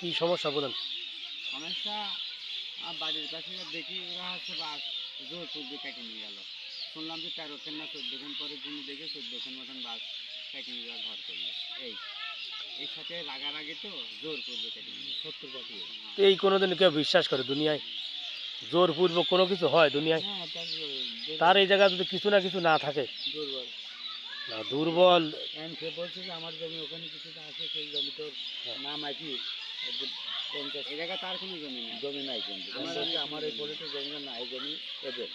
কি সমস্যা বলেন? সমস্যা বাড়ির কাছে দেখি ওরা হচ্ছে বাস জোর পূর্বে কেটে নিয়ে গেল। শুনলাম যে তেরো খান না চোদ্দ খান পরে জমি দেখে চোদ্দ খান মতন বাস কেটে নিয়ে ঘর করল। এই এর সাথে রাগারাগি তো জোর পূর্বে কেটে নিয়ে সত্তর পাটি তো এই কোনোদিন কেউ বিশ্বাস করে দুনিয়ায়? জোরপূর্বক কোনো কিছু হয় দুনিয়ায়? হ্যাঁ তার এই জায়গায় যদি কিছু না কিছু না থাকে? দুর্বল। না দুর্বল। সে বলছে যে আমার জমি ওখানে কিছুটা আছে সেই জমি তোর হ্যাঁ। নাম আছি পঞ্চাশ। এই তার কোনো জমি নেই। জমি নাই কিন্তু। আমার আমার এই- আমার জমি নাই জমি এদের।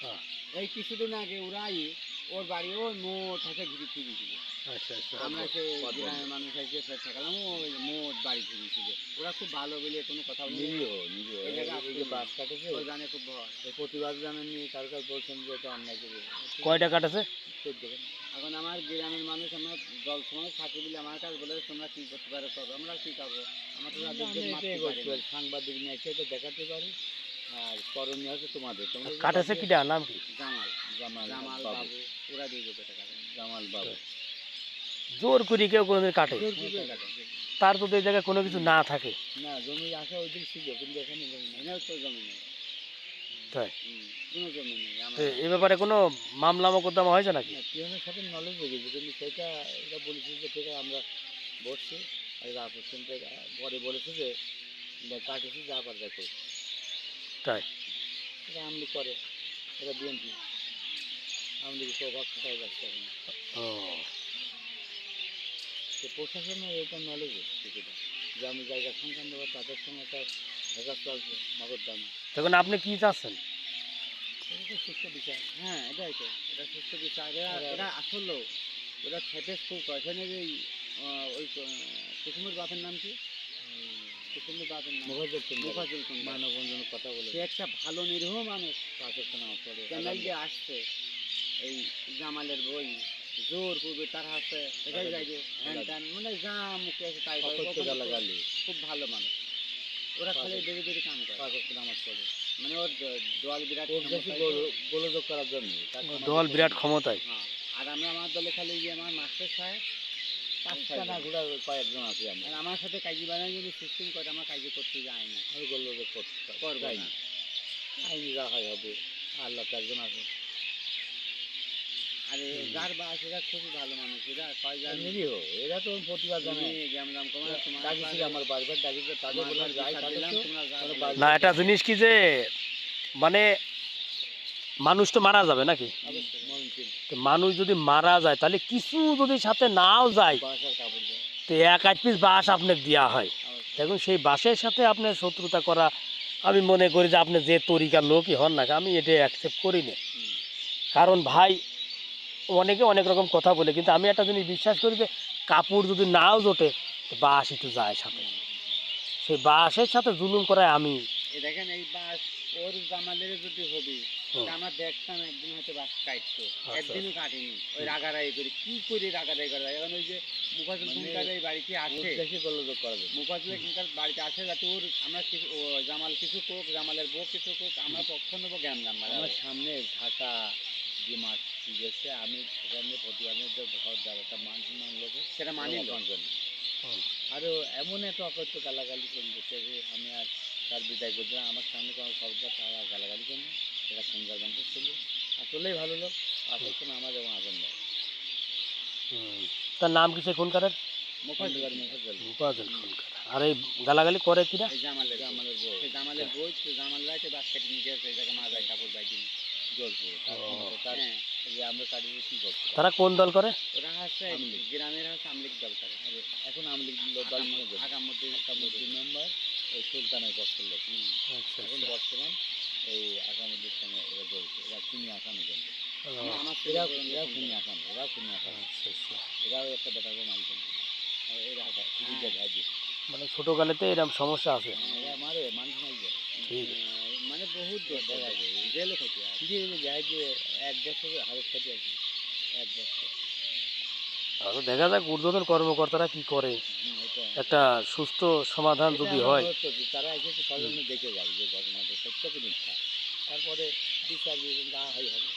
হ্যাঁ, এই কিছুদিন আগে ওরাই ওর বাড়ি ও মোট হাতে ঘুরে ফিরেছিল আচ্ছা আচ্ছা। আমরা সে গ্রামের মানুষ এসে ফের থাকলাম ওই মোট বাড়ি ফিরেছিল ওরা খুব ভালো বলে কোনো কথা নিরীহ বাস কাটেছে? ও জানে খুব ভয়। প্রতিবাদ জানাননি কার কার বলছেন যে এটা অন্যায় করে? কয়টা কাটাছে চোদ্দ। এখন আমার গ্রামের মানুষ আমরা জল সময় থাকি বলে আমার কাছে বলে তোমরা কি করতে পারো? করো আমরা কি করব আমরা তো পারি সাংবাদিক নিয়ে এসে এটা দেখাতে পারি। আর করণীয় হচ্ছে তোমাদের। তোমরা কাটাছে নাম কি? জামাল। জামাল জামাল বাবু। ওরা দিয়ে দেবে টাকা। জামাল বাবু। জোর করে কেউ কোনোদিন কাটে? তার যদি এই জায়গায় কোনো কিছু না থাকে। না জমি আসা ওইদিকে ছিল কিন্তু এখানে জমি নাই। তো জমি নেই। তাই হুম, কোনো জমি নেই আমার তো এ ব্যাপারে কোনো মামলা মোকদ্দমা হয়েছে নাকি? না পিয়নের সাথে নলেজ হয়ে গেছে কিন্তু সেটা এটা বলেছে যে ঠিক আছে আমরা বসছি আর রাফের পরে বলেছে যে কাটেছি যা তাই এটা আমলি করে এটা বিএনপি। আমলি প্রভাব যাচ্ছে ও। প্রশাসনের এটা নলেজ যে আমি জায়গা সংক্রান্ত তাদের সঙ্গে একটা তখন আপনি কি চাচ্ছেন? এটা তো সুস্থ বিচার। হ্যাঁ এটাই তো। এটা সুস্থ বিচার। এরা এরা- এরা ওরা খেতে খুব এখানে যে ওই কুসুমের বাপের নাম কি? কুসুমের বাপের নাম। মুখার্জের সঙ্গে মুখার্জুল কুন্ডা। মানববন্ধনের কথা বলে। সে একটা ভালো নিরীহ মানুষ। নাম পড়ে আসছে এই জামালের বই। জোর পূর্বে তার হাতে। এটাই যাই যে হ্যান ত্যান। মানে যা মুখে আছে তাই খুব ভালো মানুষ। ওরা খালি দেরি দেরি কাম করে। নামাজ পড়ে। মানে ওর দল বিরাট গোলযোগ করার জন্য। দল বিরাট ক্ষমতায়। হ্যাঁ। আর আমরা আমার দলে খালি যে আমার মাস্টার সাহেব পাঁচ ছয় টানা জন। ঘোড়া কয়েকজন আছে আমি আর আমার সাথে কাজী বানায় যদি সিস্টেম করে আমার কাজে করতে যায় না। আমি গোলযোগ করতে না। না। আইনি যা হয় হবে। আল্লাহ তো একজন আছে। আর এ যার বাস এরা খুবই ভালো মানুষ। এরা নিরীহ এরা তো প্রতিবাদ জানে। গ্যামলাম কমার তোমার ডাকিছিল আমার বারবার ডাকিছিল তাদের বললাম যাই না এটা জিনিস কি যে মানে মানুষ তো মারা যাবে নাকি? মানুষ যদি মারা যায় তাহলে কিছু যদি সাথে নাও যায়। তো এক আধ পিস বাস আপনাকে দেওয়া হয়। দেখুন সেই বাসের সাথে আপনার শত্রুতা করা আমি মনে করি যে আপনি যে তরিকার লোকই হন না আমি এটা অ্যাকসেপ্ট করি না। কারণ ভাই অনেকে অনেক রকম কথা বলে কিন্তু আমি একটা জিনিস বিশ্বাস করি যে কাপড় যদি নাও জোটে তো বাস একটু যায় সাথে। সেই বাসের সাথে জুলুম করায় আমি। দেখেন এই বাস ওর জামালের যদি হবে আমরা দেখতাম একদিন হয়তো বাস কাটতো। আচ্ছা। একদিনও কাটেনি। ওই রাগারাই করে কি করে রাগারাই করে? এখন ওই যে মুখাজুল মানে এই বাড়িতে আসে গোলযোগ করা মুখাজুল বাড়িতে আসে যাতে ওর আমরা কিছু ও জামাল কিছু কোক জামালের বউ কিছু কোক আমরা পক্ষ নেব জ্ঞান নাম আমার সামনে ঢাকা যে মাঠ গেছে আমি সেখানে প্রতিবাদের ঘর দেওয়ার একটা মান সম্মান লোকে সেটা মানি জন্য আরও এমন একটা অকথ্য গালাগালি করে যে আমি আর তার বিদায় করতে আমার সামনে কোনো শব্দ তার গালাগালি করব এটা সঞ্জার বংশের ছিল আসলেই ভালো লোক আসলে কোনো আমার এবং আগুন দেয় তার নাম কি সে খুনকারের? খুনকার। আর এই গালাগালি করে কিনা? জামালের আমাদের বউ। সেই জামালের বই জামাল রাইতে বাস কেটে নিয়ে গেছে এই জায়গায় কাপড় বাইতে তার হ্যাঁ। যে আমরা কাটিয়ে কী করছি তারা কোন দল করে? ওরা হচ্ছে গ্রামের হচ্ছে আমলিক দল করে। এখন আমি দল মনে করি আগাম মধ্যে মেম্বার ওই সুলতানের পক্ষের লোক এখন বর্তমান এই আকামুদ্দিন সঙ্গে এরা চলছে এরা খুনি আসামি কিন্তু এরা এরা খুনি আসামি। এরা খুনি আসামি। এরাও একটা বেটাকে মারি ফেলছে আর এরা খুনিকে ভাই ছোটকালেতে এরকম সমস্যা আছে? এরা মারে মানুষ মারি ঠিক আছে। বহুত দূর দেখা দেখা যায়। জেলে থেকে আর। যে যায় যে এক বছর হারত খাটি আছে। এক বছর। আর দেখা যাক ঊর্ধ্বতন কর্মকর্তারা কি করে। একটা সুস্থ সমাধান যদি হয়। তারা এসে সজনে দেখে যাবে যে ঘটনাটা সত্য কি মিথ্যা। তারপরে বিচার বিবেচনা হয় হবে।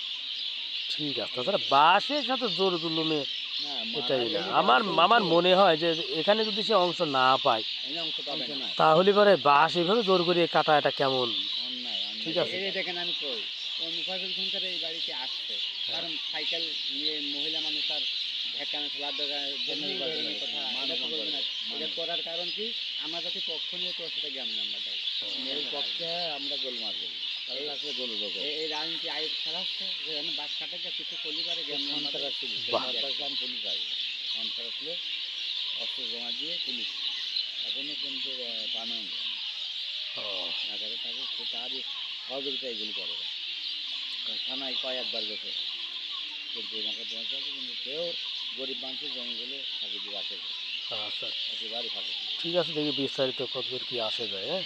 ঠিক আছে তাছাড়া বাসের সাথে জোর জুলুমে না এটাই না। আমার আমার মনে হয় যে এখানে যদি সে অংশ না পায় না। তাহলে পরে বাস এইভাবে জোর করে কাটা এটা কেমন। ঠিক আছে। এই দেখেন আমি কই। ও মুফাজুল খানকার এই বাড়িতে আসছে। কারণ সাইকেল নিয়ে মহিলা মানুষ আর জন্য কথা না। এটা করার কারণ কি? আমরা যাতে পক্ষ নিয়ে তোর সাথে জ্ঞান আমরা দেয় এর পক্ষে আমরা গোল এই- রাজনীতি আয়োগ যে আমি বাস কাটে গিয়ে কিছু ছিল পুলিশ আসবে সন্ত্রাস হলে অস্ত্র জমা দিয়ে পুলিশ। এখনও কিন্তু ও, ঢাকাতে থাকে সে তারই সহযোগিতা এগুলি করে থানায় কয়েকবার গেছে। কিন্তু আমাকে পৌঁছাচ্ছে কিন্তু সেও গরিব মানুষের জমিগুলো ফাঁকি দিয়ে রাখে আচ্ছা। একেবারেই ফাঁকি। ঠিক আছে দেখি বিস্তারিত কতদূর কি আসে যায় হ্যাঁ?